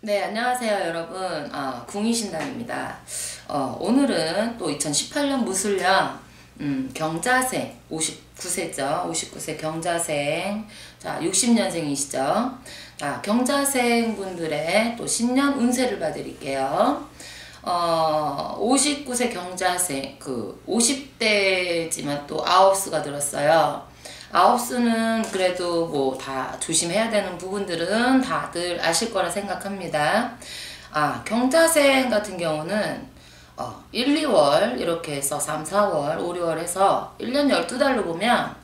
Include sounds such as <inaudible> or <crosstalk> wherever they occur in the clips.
네, 안녕하세요, 여러분. 아, 궁이신당입니다. 어, 오늘은 또 2018년 무술년, 음, 경자생, 59세죠. 59세 경자생. 자, 60년생이시죠. 자, 경자생 분들의 또 신년 운세를 봐드릴게요. 어, 59세 경자생, 그, 50대지만 또 아홉수가 들었어요. 아홉수는 그래도 뭐 다 조심해야 되는 부분들은 다들 아실 거라 생각합니다. 아, 경자생 같은 경우는 어, 1, 2월 이렇게 해서 3, 4월, 5, 6월 해서 1년 12달로 보면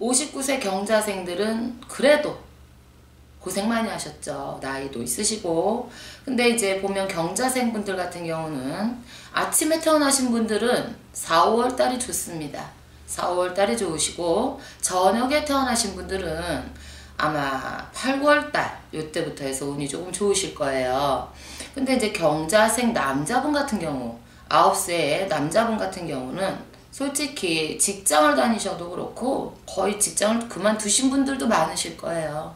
59세 경자생들은 그래도 고생 많이 하셨죠. 나이도 있으시고. 근데 이제 보면 경자생분들 같은 경우는 아침에 태어나신 분들은 4, 5월 달이 좋습니다. 4, 5월 달이 좋으시고 저녁에 태어나신 분들은 아마 8, 9월 달 요때부터 해서 운이 조금 좋으실 거예요. 근데 이제 경자생 남자분 같은 경우 9세의 남자분 같은 경우는 솔직히 직장을 다니셔도 그렇고 거의 직장을 그만두신 분들도 많으실 거예요.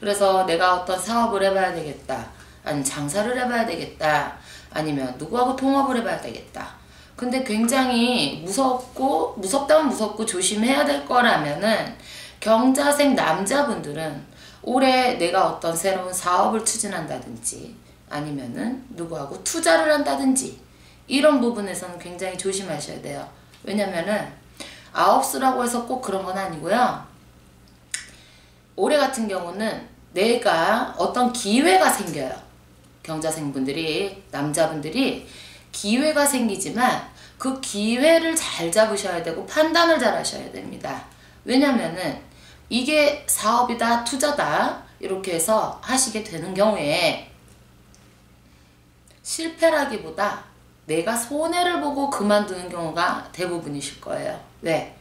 그래서 내가 어떤 사업을 해봐야 되겠다. 아니 장사를 해봐야 되겠다. 아니면 누구하고 통합을 해봐야 되겠다. 근데 굉장히 무섭고 무섭다면 무섭고 조심해야 될 거라면은 경자생 남자분들은 올해 내가 어떤 새로운 사업을 추진한다든지 아니면은 누구하고 투자를 한다든지 이런 부분에서는 굉장히 조심하셔야 돼요. 왜냐면은 아홉수라고 해서 꼭 그런 건 아니고요. 올해 같은 경우는 내가 어떤 기회가 생겨요. 경자생분들이 남자분들이 기회가 생기지만 그 기회를 잘 잡으셔야 되고 판단을 잘 하셔야 됩니다. 왜냐면은 이게 사업이다 투자다 이렇게 해서 하시게 되는 경우에 실패라기보다 내가 손해를 보고 그만두는 경우가 대부분이실 거예요. 왜?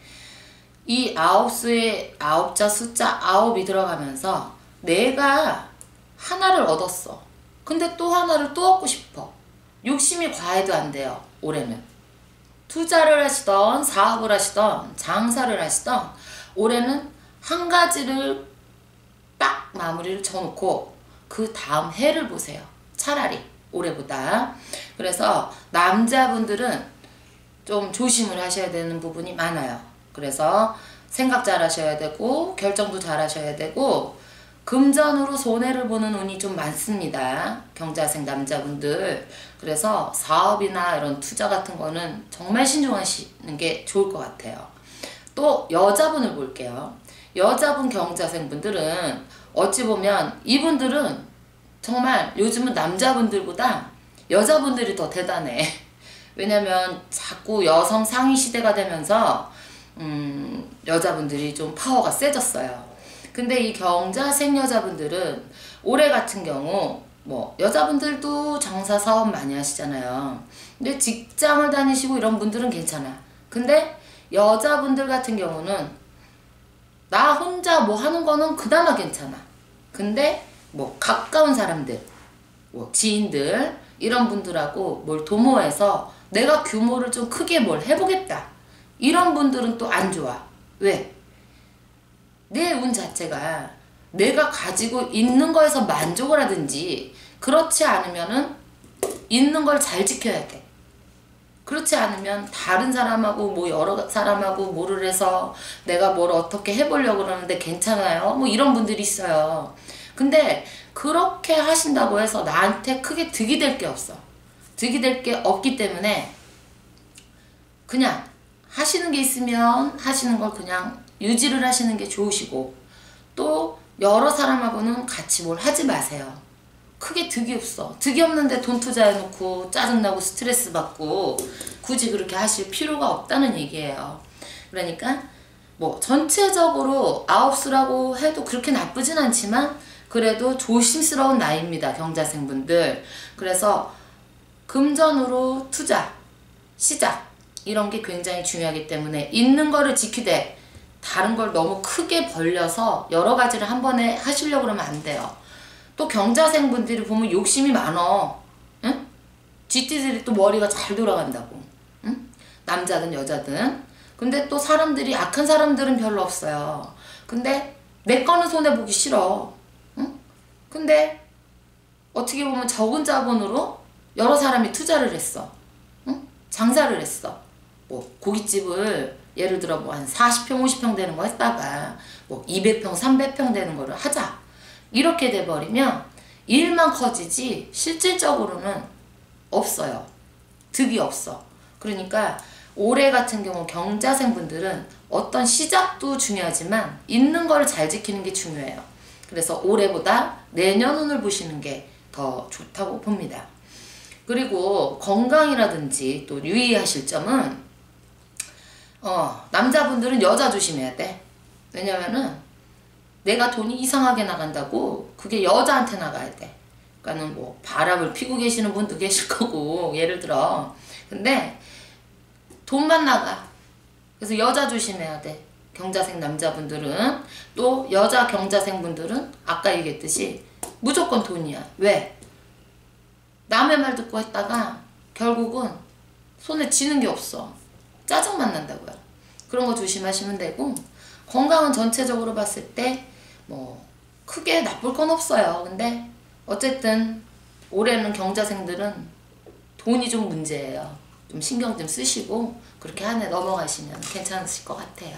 이 아홉 수의 아홉자 숫자 아홉이 들어가면서 내가 하나를 얻었어. 근데 또 하나를 또 얻고 싶어. 욕심이 과해도 안 돼요. 올해는. 투자를 하시던 사업을 하시던 장사를 하시던 올해는 한 가지를 딱 마무리를 쳐놓고 그 다음 해를 보세요. 차라리 올해보다. 그래서 남자분들은 좀 조심을 하셔야 되는 부분이 많아요. 그래서 생각 잘 하셔야 되고 결정도 잘 하셔야 되고 금전으로 손해를 보는 운이 좀 많습니다. 경자생 남자분들. 그래서 사업이나 이런 투자 같은 거는 정말 신중하시는 게 좋을 것 같아요. 또 여자분을 볼게요. 여자분 경자생 분들은 어찌 보면 이분들은 정말 요즘은 남자분들보다 여자분들이 더 대단해. <laughs> 왜냐면 자꾸 여성 상위 시대가 되면서 음, 여자분들이 좀 파워가 세졌어요. 근데 이 경자생 여자분들은 올해 같은 경우 뭐 여자분들도 장사 사업 많이 하시잖아요. 근데 직장을 다니시고 이런 분들은 괜찮아. 근데 여자분들 같은 경우는 나 혼자 뭐 하는 거는 그나마 괜찮아. 근데 뭐 가까운 사람들, 뭐 지인들 이런 분들하고 뭘 도모해서 내가 규모를 좀 크게 뭘 해보겠다. 이런 분들은 또 안 좋아. 왜? 내 운 자체가 내가 가지고 있는 거에서 만족을 하든지 그렇지 않으면은 있는 걸 잘 지켜야 돼. 그렇지 않으면 다른 사람하고 뭐 여러 사람하고 뭐를 해서 내가 뭘 어떻게 해보려고 그러는데 괜찮아요. 뭐 이런 분들이 있어요. 근데 그렇게 하신다고 해서 나한테 크게 득이 될 게 없어. 득이 될 게 없기 때문에 그냥 하시는 게 있으면 하시는 걸 그냥 유지를 하시는 게 좋으시고 또 여러 사람하고는 같이 뭘 하지 마세요. 크게 득이 없어. 득이 없는데 돈 투자해놓고 짜증나고 스트레스 받고 굳이 그렇게 하실 필요가 없다는 얘기예요. 그러니까 뭐 전체적으로 아홉수라고 해도 그렇게 나쁘진 않지만 그래도 조심스러운 나이입니다. 경자생분들. 그래서 금전으로 투자, 시작 이런 게 굉장히 중요하기 때문에 있는 거를 지키되 다른 걸 너무 크게 벌려서 여러 가지를 한 번에 하시려고 그러면 안 돼요. 또 경자생 분들이 보면 욕심이 많어. 응? 쥐띠들이 또 머리가 잘 돌아간다고. 응? 남자든 여자든. 근데 또 사람들이 악한 사람들은 별로 없어요. 근데 내 거는 손해 보기 싫어. 응? 근데 어떻게 보면 적은 자본으로 여러 사람이 투자를 했어. 응? 장사를 했어. 뭐 고깃집을 예를 들어 뭐 한 40평, 50평 되는 거 했다가 뭐 200평, 300평 되는 거를 하자. 이렇게 돼 버리면 일만 커지지 실질적으로는 없어요. 득이 없어. 그러니까 올해 같은 경우 경자생분들은 어떤 시작도 중요하지만 있는 걸 잘 지키는 게 중요해요. 그래서 올해보다 내년 운을 보시는 게 더 좋다고 봅니다. 그리고 건강이라든지 또 유의하실 점은 어, 남자분들은 여자 조심해야 돼. 왜냐면은 내가 돈이 이상하게 나간다고 그게 여자한테 나가야 돼. 그러니까는 뭐 바람을 피고 계시는 분도 계실 거고 예를 들어 근데 돈만 나가. 그래서 여자 조심해야 돼. 경자생 남자분들은 또 여자 경자생 분들은 아까 얘기했듯이 무조건 돈이야. 왜? 남의 말 듣고 했다가 결국은 손에 쥐는 게 없어. 짜증만 난다고요. 그런 거 조심하시면 되고 건강은 전체적으로 봤을 때 뭐 크게 나쁠 건 없어요. 근데 어쨌든 올해는 경자생들은 돈이 좀 문제예요. 좀 신경 좀 쓰시고 그렇게 한 해 넘어가시면 괜찮으실 것 같아요.